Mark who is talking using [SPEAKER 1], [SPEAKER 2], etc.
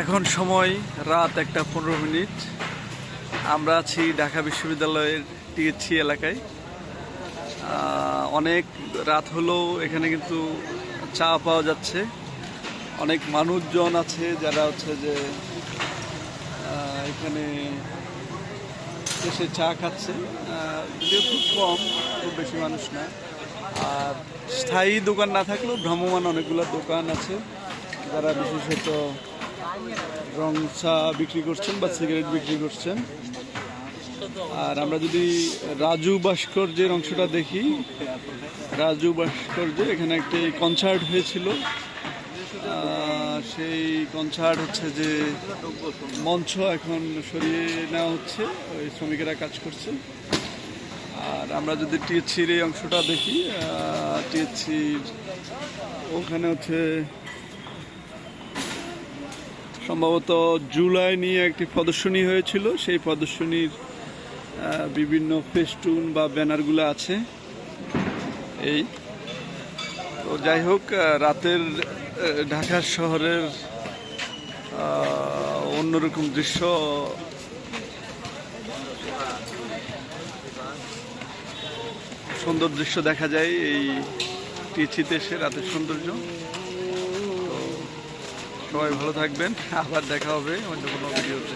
[SPEAKER 1] এখন সময় রাত একটা পনেরো মিনিট। আমরা আছি ঢাকা বিশ্ববিদ্যালয়ের টিএসসি এলাকায়। অনেক রাত হলেও এখানে কিন্তু চা পাওয়া যাচ্ছে। অনেক মানুষজন আছে যারা হচ্ছে যে এখানে এসে চা খাচ্ছে। যদিও খুব কম, খুব বেশি মানুষ না। আর স্থায়ী দোকান না থাকলেও ভ্রাম্যমান অনেকগুলো দোকান আছে। যারা বিশেষত রং চা বিক্রি করছেন বা সিগারেট বিক্রি করছেন। আর আমরা যদি রাজু ভাস্কর্যের অংশটা দেখি, রাজু ভাস্কর্য এখানে একটি কনসার্ট হয়েছিল। সেই কনসার্ট হচ্ছে যে মঞ্চ এখন সরিয়ে নেওয়া হচ্ছে, ওই শ্রমিকেরা কাজ করছে। আর আমরা যদি টিএসসির এই অংশটা দেখি টিএসসির ওখানে হচ্ছে সম্ভবত জুলাই নিয়ে একটি প্রদর্শনী হয়েছিল। সেই প্রদর্শনীর বিভিন্ন ফেস্টুন বা ব্যানারগুলো আছে। এই। তো যাই হোক রাতের ঢাকা শহরের অন্যরকম দৃশ্য। সুন্দর দৃশ্য দেখা যায় এই টিচিতে এসে রাতের সৌন্দর্য। সবাই ভালো থাকবেন আবার দেখা হবে অন্য কোনো ভিডিওতে